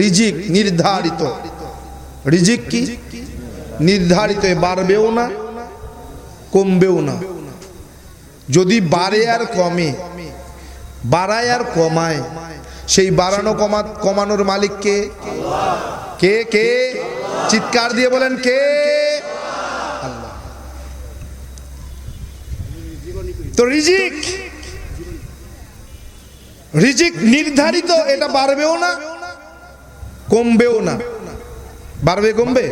রিজিক নির্ধারিত। রিজিক কি? নির্ধারিত বাড়বেও না, কমবেও না। যদি বাড়ে আর কমে, বাড়ায় আর কমায়, সেই বাড়ানো কমা, কমানোর মালিক কে? কে চিৎকার দিয়ে বলেন কে? তো রিজিক রিজিক নির্ধারিত, এটা বাড়বেও না কমবেও না। বাড়বে, কমবে?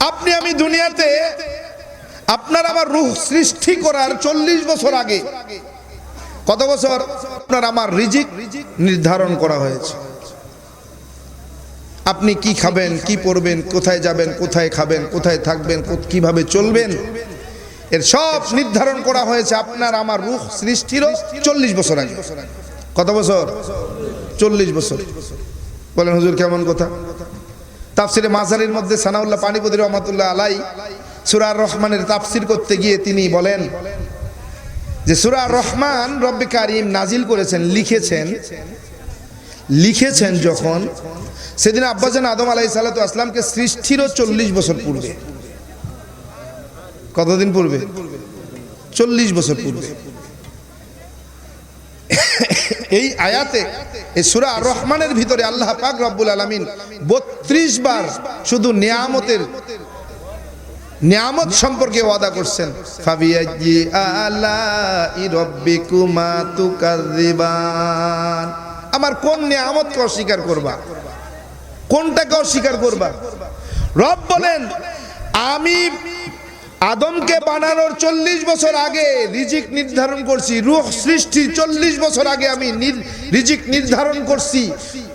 আপনি আমি দুনিয়াতে আপনার আমার রুহ সৃষ্টি করার চল্লিশ বছর আগে কত বছর আপনার আমার রিজিক নির্ধারণ করা হয়েছে? আপনি কি খাবেন, কি পরবেন, কোথায় যাবেন, কোথায় খাবেন, কোথায় থাকবেন কীভাবে চলবেন? এর সব নির্ধারণ করা হয়েছে আপনার আমার রুখ সৃষ্টির চল্লিশ বছর আগে। কত বছর? চল্লিশ বছর। বলেন, হুজুর, কেমন কথা? তাফসিরে মাঝারির মধ্যে সানাউল্লাহ পানিপতি রহমতুল্লাহ আলাই সুরার রহমানের তাফসির করতে গিয়ে তিনি বলেন যে, সুরা রহমান রব্বে কারিম নাজিল করেছেন, লিখেছেন লিখেছেন যখন সেদিন আব্বাজান আদম আলাই সালাতু আসলামকে সৃষ্টিরও চল্লিশ বছর পূর্বে। কতদিন পূর্বে? চল্লিশ বছর পূর্বে। এই আয়াতে, এই সুরা রহমানের ভিতরে আল্লাহ পাক রব্বুল আলমিন বত্রিশ বার শুধু নিয়ামতের, নিয়ামত সম্পর্কে ওয়াদা করছেন। তুকাযিবান আমার কোন নিয়ামতকে অস্বীকার করবা? কোনটাকে অস্বীকার করবা? রব বলেন, আমি আদমকে বানানোর চল্লিশ বছর আগে রিজিক নির্ধারণ করছি, রুহ সৃষ্টি চল্লিশ বছর আগে আমি রিজিক নির্ধারণ করছি।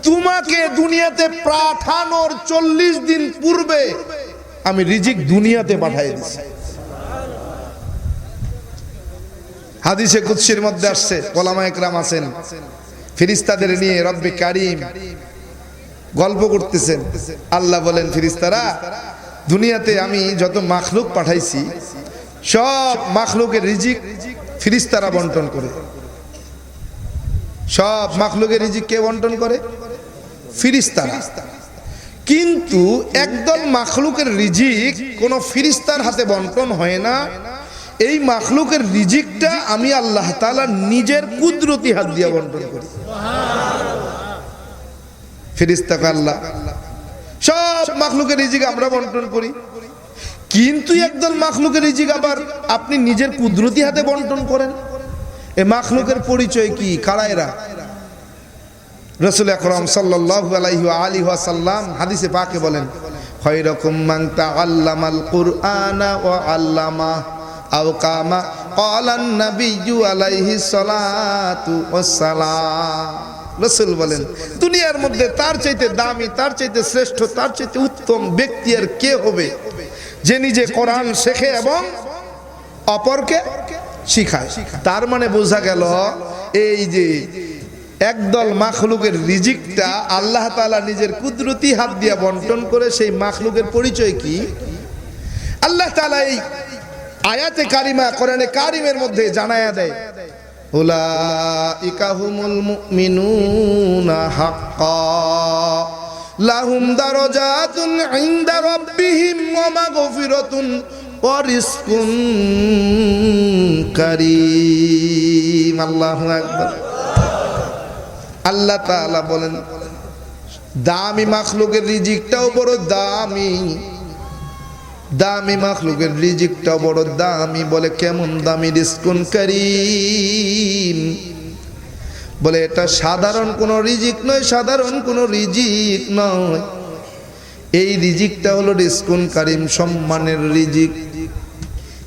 তোমাকে দুনিয়াতে পাঠানোর চল্লিশ দিন পূর্বে আমি রিজিক দুনিয়াতে পাঠাই দিছি। হাদিসে কুৎসির মধ্যে আসছে, ওলামা একরাম আছেন, ফিরিস্তাদের নিয়ে রব্বে কারিম গল্প করতেছেন। আল্লাহ বলেন, ফিরিস্তারা দুনিয়াতে আমি যত মাখলুক পাঠাইছি, সব মাখলুকের রিজিক ফিরিস্তারা বন্টন করে। সব মাখলুকের রিজিক কে বন্টন করে? ফিরিস্তারা। কিন্তু একদল মাখলুকের রিজিক কোনো ফিরিস্তার হাতে বন্টন হয় না। এই মাখলুকের রিজিকটা আমি আল্লাহ তাআলা নিজের কুদরতি হাত দিয়ে বন্টন করি। ফিরিস্তাকে আল্লাহ সব মাখলুকের রিজিক আমরা বন্টন করি। কিন্তু একদল মাখলুকের রিজিক আবার আপনি নিজের কুদরতি হাতে বন্টন করেন। এ মাখলুকের পরিচয় কি? কারায়রা রসুল আকরম সাল্লাহ আলাইহি আলী সাল্লাম হাদিসে পাকে বলেন খৈরকুম মান তাআল্লামাল কুরআনা ওয়া আল্লামা আও কামা, ক্বালান নাবিয়্যু আলাইহি সালাতু ওয়াসসালাম রসুল বলেন, দুনিয়ার মধ্যে তার চাইতে দামি, তার চাইতে শ্রেষ্ঠ, তার চাইতে উত্তম ব্যক্তি আর কে হবে? যে নিজে কোরআন শেখে এবং অপরকে শিখায়। তার মানে বোঝা গেল, এই যে একদল মাখলুকের রিজিকটা আল্লাহ তাআলা নিজের কুদরতি হাত দিয়ে বন্টন করে সেই মাখলুকের পরিচয় কি? আল্লাহ তালা এই আয়াতে কারিমা, কোরআনে কারিমের মধ্যে জানায়া দেয় উলাইকা হুমুল মুমিনুনা হাক্কা। লাহুম দারাজাতুন ইনদা রাব্বিহিম ওয়া মাগফিরাতুন ওয়া রিজকুন কারীম। আল্লাহু আকবার। আল্লাহ তাআলা বলেন, দামি মাখলুকের রিজিকটাও বড় দামি। দামি মাখলুকের রিজিকটা বড় দামি বলে কেমন দামি রিস্কুন করিম। বলে এটা সাধারণ কোনো রিজিক নয়, সাধারণ কোনো রিজিক নয়। এই রিজিকটা হলো রিস্কুন কারিম সম্মানের রিজিক।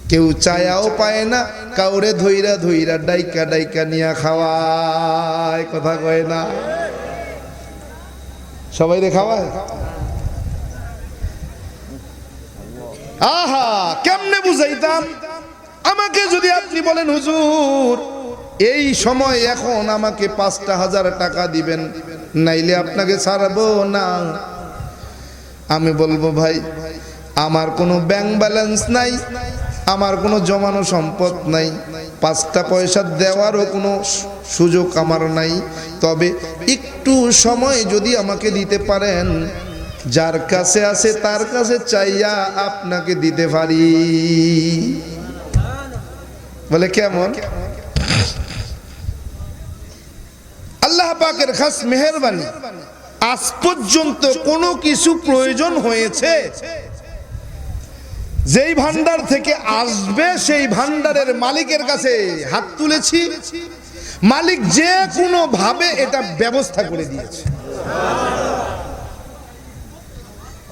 কেউ চায়াও পায় না, কাউরে ধইরা ধইরা ডাইকা ডাইকা নিয়া খাওয়ায়। কথা কয় না? সবাই রে খাওয়ায়? আহা, কেমনে বুঝাইতাম? আমাকে যদি আপনি বলেন, হুজুর, এই সময় এখন আমাকে পাঁচটা হাজার টাকা দিবেন, নাইলে আপনাকে ছাড়বো না। আমি বলব, ভাই, আমার কোনো ব্যাংক ব্যালেন্স নাই, আমার কোনো জমানো সম্পদ নাই, পাঁচটা পয়সা দেওয়ারও কোনো সুযোগ আমার নাই। তবে একটু সময় যদি আমাকে দিতে পারেন যার কাছে আছে, তার কাছে চাইয়া আপনাকে দিতে পারি। বলে কেমন? আল্লাহ পাকের খাস মেহরবানি, আজ পর্যন্ত কোনো কিছু প্রয়োজন হয়েছে। যেই ভান্ডার থেকে আসবে, সেই ভান্ডারের মালিকের কাছে হাত তুলেছি। মালিক যে কোনো ভাবে এটা ব্যবস্থা করে দিয়েছে।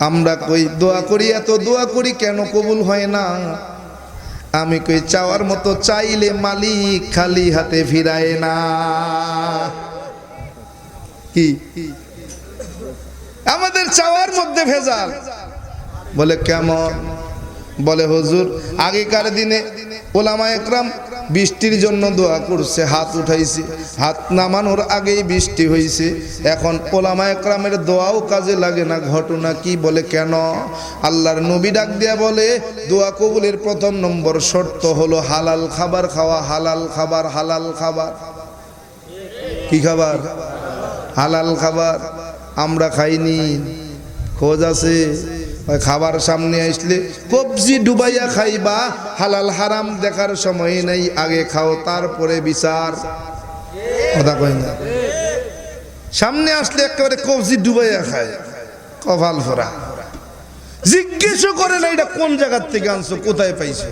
আমরা কই, দোয়া করি, এত দোয়া করি কেন কবুল হয় না? আমি কই, চাওয়ার মতো চাইলে মালিক খালি হাতে ফিরায় না। কি? আমাদের চাওয়ার মধ্যে ভেজাল। বলে, কেমন? বলে, হুজুর, আগেকার দিনে ওলামা একরাম বৃষ্টির জন্য দোয়া করছে, হাত উঠাইছে। হাত নামানোর আগেই বৃষ্টি হয়েছে এখন ওলামা একরামের দোয়াও কাজে লাগে না, ঘটনা কি বলে কেন? আল্লাহর নবী ডাক দিয়া বলে, দোয়া কবুলের প্রথম নম্বর শর্ত হলো হালাল খাবার খাওয়া, হালাল খাবার হালাল খাবার। কি খাবার? হালাল খাবার। আমরা খাইনি। খোঁজ আছে? খাবার সামনে আসলে, কবজি ডুবাইয়া খাইবা, হালাল হারাম দেখার সময় নেই, আগে খাও, তারপরে বিচার। কথা কই না? সামনে আসলে একেবারে কবজি ডুবাইয়া খায়, কপাল ফোরা জিজ্ঞেসও করে না এটা কোন জায়গার থেকে আনছো, কোথায় পাইছো?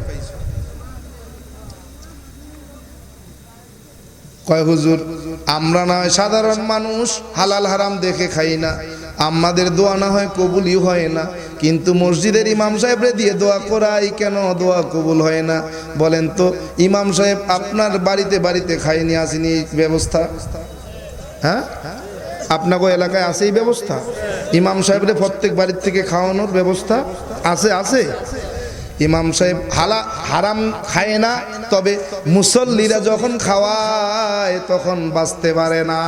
কয় হুজুর, আমরা না হয় সাধারণ মানুষ, হালাল হারাম দেখে খাই না। আমাদের দোয়া না হয় কবুলই হয় না। কিন্তু মসজিদের ইমাম সাহেবরে দিয়ে দোয়া করাই কেন দোয়া কবুল হয় না? বলেন তো, ইমাম সাহেব আপনার বাড়িতে বাড়িতে খাইনি, আসেনি ব্যবস্থা? হ্যাঁ? আপনাকে এলাকায় আছে এই ব্যবস্থা? ইমাম সাহেবরে প্রত্যেক বাড়ির থেকে খাওয়ানোর ব্যবস্থা আছে আছে? ইমাম সাহেব হালা, হারাম খায় না, তবে মুসল্লিরা যখন খাওয়ায় তখন বাঁচতে পারে না।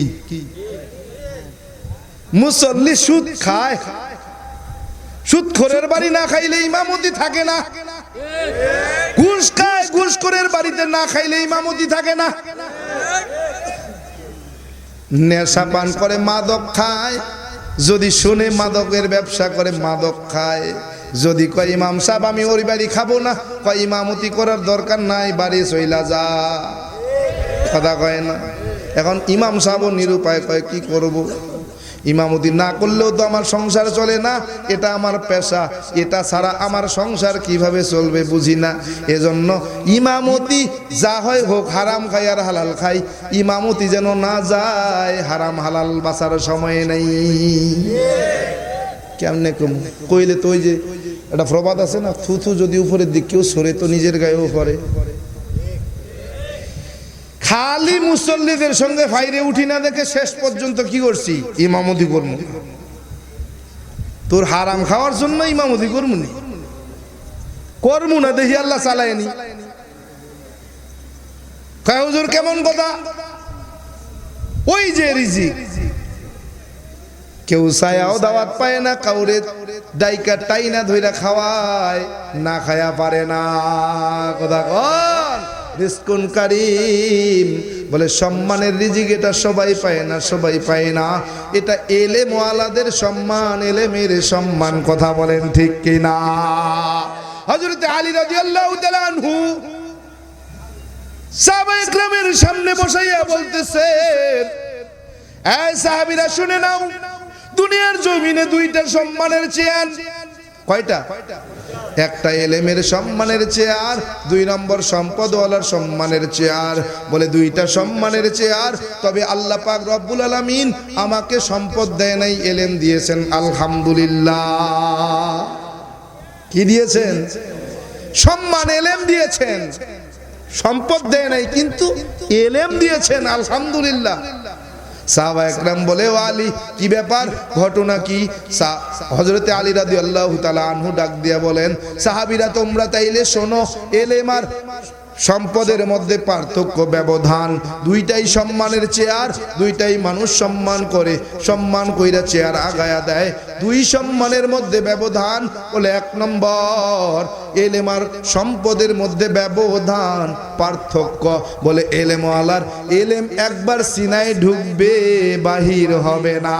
কি? মুসল্লি সুদ খায়। সুদখোরের বাড়ি না খাইলে ইমামতি থাকে না। ঘুষ খায় ঘুষখোরের বাড়িতে না খাইলে ইমামতি থাকে না। নেশা পান করে মাদক খায়। যদি শুনে মাদকের ব্যবসা করে মাদক খায়। যদি কয়, ইমাম সাহেব, আমি ওর বাড়ি খাব না। কয়, ইমামতি করার দরকার নাই, বাড়ি চইলা যা। কথা কয় না। এখন ইমাম সাহেব নিরুপায়, কয়, কি করব। ইমামতি না করলেও তো আমার সংসার চলে না, এটা আমার পেশা। এটা ছাড়া আমার সংসার কীভাবে চলবে বুঝি না। এজন্য ইমামতি যা হয় হোক, হারাম খাই আর হালাল খাই। ইমামতি যেন না যায়, হারাম হালাল বাঁচার সময় নেই। কেমনে কম? কইলে তো ওই যে একটা প্রবাদ আছে না, থুথু যদি উপরের দিক কেউ সরে তো নিজের গায়েও খালি মুসল্লিদের সঙ্গে ফাইরে উঠি না দেখে শেষ পর্যন্ত কি করছি? ইমামতি করব তোর হারাম খাওয়ার জন্য ইমামতি করব নি। করব না, দেখি আল্লাহ চালায়নি হুজুর, কেমন কথা? ওই যে রিজিক। কেউ ছায়াও দাওয়াত পায় না, কাউরে ডাইকা টাইনা ধইরা খাওয়ায়, না খায়া পারে না। কথা রিস্কুন কারিম। বলে, সম্মানের রিজিক এটা সবাই পায় না, সবাই পায় না। এটা এলে মোয়ালাদের সম্মান এলে মেরে সম্মান, কথা বলেন ঠিক কিনা? হজরতে আলী আনহু সাহাবা ইকরামের সামনে বসাইয়া বলতেছে এই সাহাবীরা, শুনে নাও। দুনিয়ার জমিনে দুইটা সম্মানের চেয়ার কয়টা? একটা এলেমের সম্মানের চেয়ার, দুই নম্বর সম্পদওয়ালার সম্মানের চেয়ার। বলে দুইটা সম্মানের চেয়ার, তবে আল্লাহ পাক রব্বুল আলামিন আমাকে সম্পদ দেয় নাই, এলেম দিয়েছেন, আলহামদুলিল্লাহ। কি দিয়েছেন? সম্মান, এলেম দিয়েছেন। সম্পদ দেয় নাই, কিন্তু এলেম দিয়েছেন, আলহামদুলিল্লাহ। সাহাবা একরাম বলে, ও আলী, কি ব্যাপার? ঘটনা কি? হজরতে আলী রাদি আল্লাহ তালা আনহু ডাক দিয়া বলেন, সাহাবিরা তোমরা তাইলে শোনো, এলেমার সম্পদের মধ্যে পার্থক্য, ব্যবধান, দুইটাই সম্মানের চেয়ার, দুইটাই মানুষ সম্মান করে। সম্মান কইরা চেয়ার আগায়া দেয়। দুই সম্মানের মধ্যে ব্যবধান বলে এক নম্বর। এলেম আর সম্পদের মধ্যে ব্যবধান, পার্থক্য বলে এলেম আলার এলেম একবার সিনায় ঢুকবে, বাহির হবে না।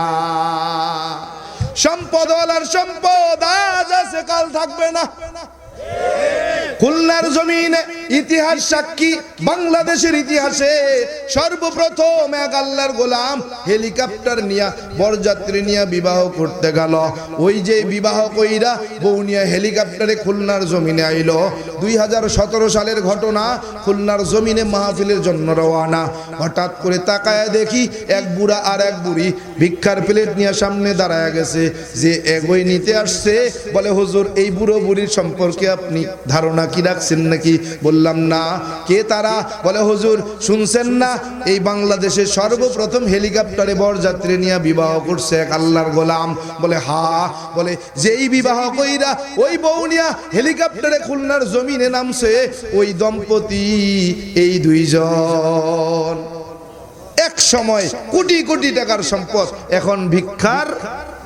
সম্পদ সম্পদ আজ আছে, কাল থাকবে না। খুলনার জমিনে ইতিহাস সাক্ষী বাংলাদেশের ইতিহাসে সর্বপ্রথম এক আল্লাহর গোলাম হেলিকপ্টার নিয়া বরযাত্রী নিয়া বিবাহ করতে গেল। ওই যে বিবাহ কইরা বউ নিয়া হেলিকপ্টারে খুলনার জমিনে আইলো। দুই সালের ঘটনা খুলনার জমিনে মাহফিলের জন্য রওয়ানা। হঠাৎ করে তাকায় দেখি এক বুড়া আর এক বুড়ি ভিক্ষার প্লেট নিয়ে সামনে দাঁড়ায় গেছে। যে এগোই নিতে আসছে, বলে, হুজুর, এই বুড়ো বুড়ির সম্পর্কে আপনি ধারণা কি রাখছেন নাকি? বললাম, না। কে তারা? বলে, হুজুর, শুনছেন না? এই বাংলাদেশের সর্বপ্রথম হেলিকপ্টারে বরযাত্রী নিয়ে বিবাহ করছে এক আল্লাহর গোলাম। বলে, হা। বলে, যেই বিবাহ কইরা ওই বউনিয়া হেলিকপ্টারে খুলনার জমিনে নামছে, ওই দম্পতি, এই দুইজন। এক সময় কোটি কোটি টাকার সম্পদ এখন ভিক্ষার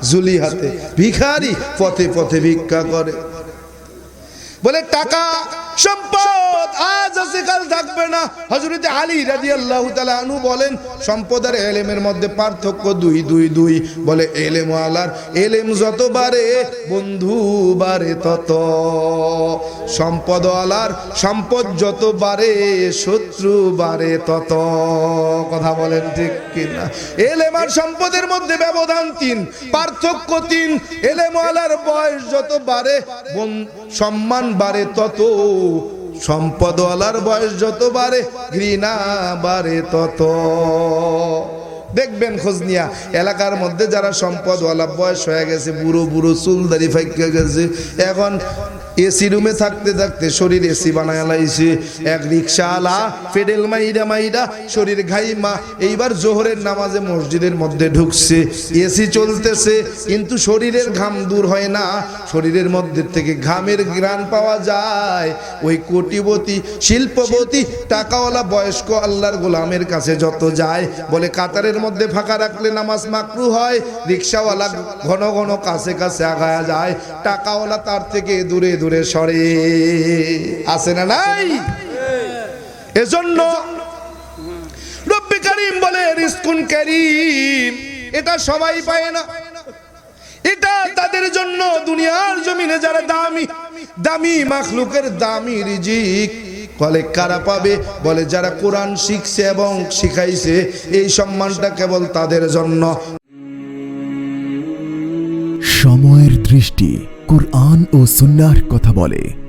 জুলি হাতে। ভিখারি পথে পথে ভিক্ষা করে। বলে টাকা সম্পদ আজ আছে, কাল থাকবে না। হজরত আলী রাজি আল্লাহ আনু বলেন সম্পদ আর এলেমের মধ্যে পার্থক্য দুই দুই দুই। বলে, এলেম আলার, এলেম যত বাড়ে, বন্ধু বাড়ে তত। সম্পদ আলার, সম্পদ যত বাড়ে, শত্রু বাড়ে তত। কথা বলেন ঠিক কিনা? এলেম আর সম্পদের মধ্যে ব্যবধান তিন, পার্থক্য তিন। এলেম আলার বয়স যত বাড়ে সম্মান বাড়ে তত। সম্পদওয়ালার বয়স যত বাড়ে, ঘৃণা বাড়ে তত। দেখবেন খোঁজ নিয়া এলাকার মধ্যে যারা সম্পদওয়ালা বয়স হয়ে গেছে, বুড়ো বুড়ো চুলদারি ফাইকা গেছে, এখন এসি রুমে থাকতে থাকতে শরীর এসি বানায় লাইছে। এক রিক্সাওয়ালা ফেডেল মাইরা মাইরা শরীর ঘাইমা। এইবার জোহরের নামাজে মসজিদের মধ্যে ঢুকছে। এসি চলতেছে, কিন্তু শরীরের ঘাম দূর হয় না। শরীরের মধ্যে থেকে ঘামের গ্রান পাওয়া যায়। ওই কোটিপতি, শিল্পপতি, টাকাওয়ালা, বয়স্ক আল্লাহর গোলামের কাছে যত যায়, বলে কাতারের মধ্যে ফাঁকা রাখলে নামাজ মাকরু হয়। রিক্সাওয়ালা ঘন ঘন কাছে কাছে আগায়া যায়। টাকাওয়ালা তার থেকে দূরে দূরে সরে। আছে না নাই? এজন্য রব্বি করিম বলে রিস্কুন করিম। এটা সবাই পায় না। এটা তাদের জন্য দুনিয়ার জমিনে যারা দামি দামি মাখলুকের দামি রিজিক, বলে কারা পাবে? বলে যারা কোরআন শিখছে এবং শিখাইছে, এই সম্মানটা কেবল তাদের জন্য। সময়ের দৃষ্টি কোরআন ও সুন্নার কথা বলে।